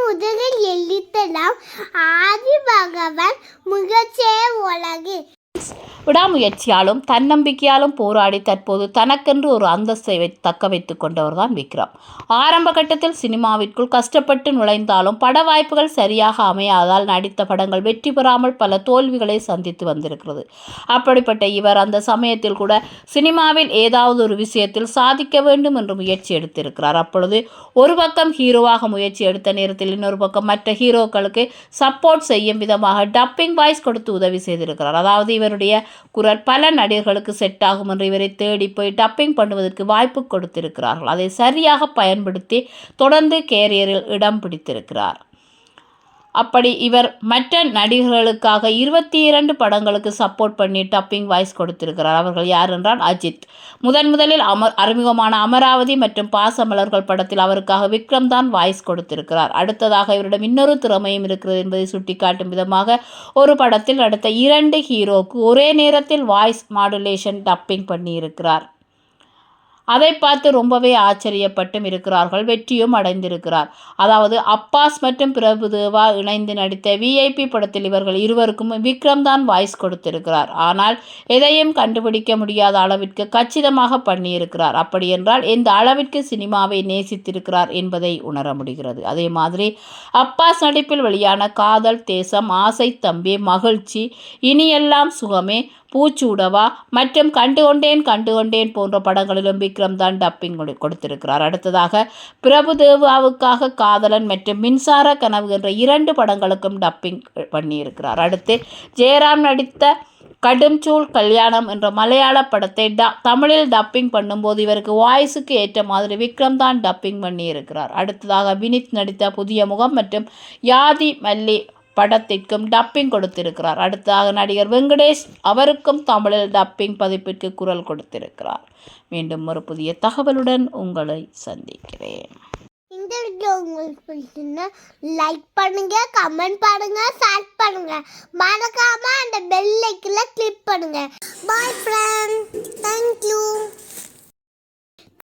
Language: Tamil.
മുതലിൽ എല്ലിത്തലാം ആദി ഭഗവൻ മുഖച്ചേ ഉലകിൽ விடாமுயற்சியாலும் தன்னம்பிக்கையாலும் போராடி தற்போது தனக்கென்று ஒரு அந்தஸ்தை வை தக்க கொண்டவர் தான் விக்ரம். ஆரம்ப கட்டத்தில் சினிமாவிற்குள் கஷ்டப்பட்டு நுழைந்தாலும் பட வாய்ப்புகள் சரியாக அமையாதால் நடித்த படங்கள் வெற்றி பெறாமல் பல தோல்விகளை சந்தித்து வந்திருக்கிறது. அப்படிப்பட்ட இவர் அந்த சமயத்தில் கூட சினிமாவில் ஏதாவது ஒரு விஷயத்தில் சாதிக்க வேண்டும் என்று முயற்சி எடுத்திருக்கிறார். அப்பொழுது ஒரு பக்கம் ஹீரோவாக முயற்சி எடுத்த நேரத்தில் இன்னொரு பக்கம் மற்ற ஹீரோக்களுக்கு சப்போர்ட் செய்யும் விதமாக டப்பிங் வாய்ஸ் கொடுத்து உதவி செய்திருக்கிறார். அதாவது இவருடைய குரல் பல நடிகர்களுக்கு செட் ஆகும் என்று இவரை தேடி போய் டப்பிங் பண்ணுவதற்கு வாய்ப்பு கொடுத்திருக்கிறார்கள். அதை சரியாக பயன்படுத்தி தொடர்ந்து கேரியரில் இடம் பிடித்திருக்கிறார். அப்படி இவர் மற்ற நடிகர்களுக்காக இருபத்தி இரண்டு படங்களுக்கு சப்போர்ட் பண்ணி டப்பிங் வாய்ஸ் கொடுத்திருக்கிறார். அவர்கள் யார் என்றால் அஜித். முதன் முதலில் அமர் அறிமுகமான அமராவதி மற்றும் பாசமலர்கள் படத்தில் அவருக்காக விக்ரம் தான் வாய்ஸ் கொடுத்திருக்கிறார். அடுத்ததாக இவரிடம் இன்னொரு திறமையும் இருக்கிறது என்பதை சுட்டிக்காட்டும் விதமாக ஒரு படத்தில் அடுத்த இரண்டு ஹீரோக்கு ஒரே நேரத்தில் வாய்ஸ் மாடுலேஷன் டப்பிங் பண்ணியிருக்கிறார். அதை பார்த்து ரொம்பவே ஆச்சரியப்பட்டும் இருக்கிறார்கள் வெற்றியும் அடைந்திருக்கிறார். அதாவது அப்பாஸ் மற்றும் பிரபுதேவா இணைந்து நடித்த விஐபி படத்தில் இவர்கள் இருவருக்கும் விக்ரம் தான் வாய்ஸ் கொடுத்திருக்கிறார். ஆனால் எதையும் கண்டுபிடிக்க முடியாத அளவிற்கு கச்சிதமாக பண்ணியிருக்கிறார். அப்படி என்றால் எந்த அளவிற்கு சினிமாவை நேசித்திருக்கிறார் என்பதை உணர முடிகிறது. அதே மாதிரி அப்பாஸ் நடிப்பில் வெளியான காதல் தேசம் ஆசை தம்பி மகிழ்ச்சி இனியெல்லாம் சுகமே பூச்சூடவா மற்றும் கண்டு கொண்டேன் கண்டு கொண்டேன் போன்ற படங்களிலும் விக்ரம் தான் டப்பிங் கொடு- கொடுத்திருக்கிறார். அடுத்ததாக பிரபுதேவாவுக்காக காதலன் மற்றும் மின்சார கனவு என்ற இரண்டு படங்களுக்கும் டப்பிங் பண்ணியிருக்கிறார். அடுத்து ஜெயராம் நடித்த கடும் சூழ் கல்யாணம் என்ற மலையாள படத்தை ட தமிழில் டப்பிங் பண்ணும்போது இவருக்கு வாய்ஸுக்கு ஏற்ற மாதிரி விக்ரம் தான் டப்பிங் பண்ணியிருக்கிறார். அடுத்ததாக வினித் நடித்த புதிய முகம் மற்றும் யாதி மல்லி படத்திற்கும் டப்பிங் கொடுத்திருக்கிறார். அடுத்ததாக நடிகர் வெங்கடேஷ் அவருக்கும் தமிழில் டப்பிங் பதிப்பிற்கு குரல் கொடுத்திருக்கிறார். மீண்டும் ஒரு புதிய தகவலுடன் உங்களை சந்திக்கிறேன். இந்த வீடியோ உங்களுக்கு பிடிச்சிருந்தா லைக் பண்ணுங்க கமெண்ட் பண்ணுங்க ஷேர் பண்ணுங்க. மறக்காம அந்த பெல் ஐக்கில் கிளிக் பண்ணுங்க. பாய் ஃப்ரெண்ட் தேங்க்யூ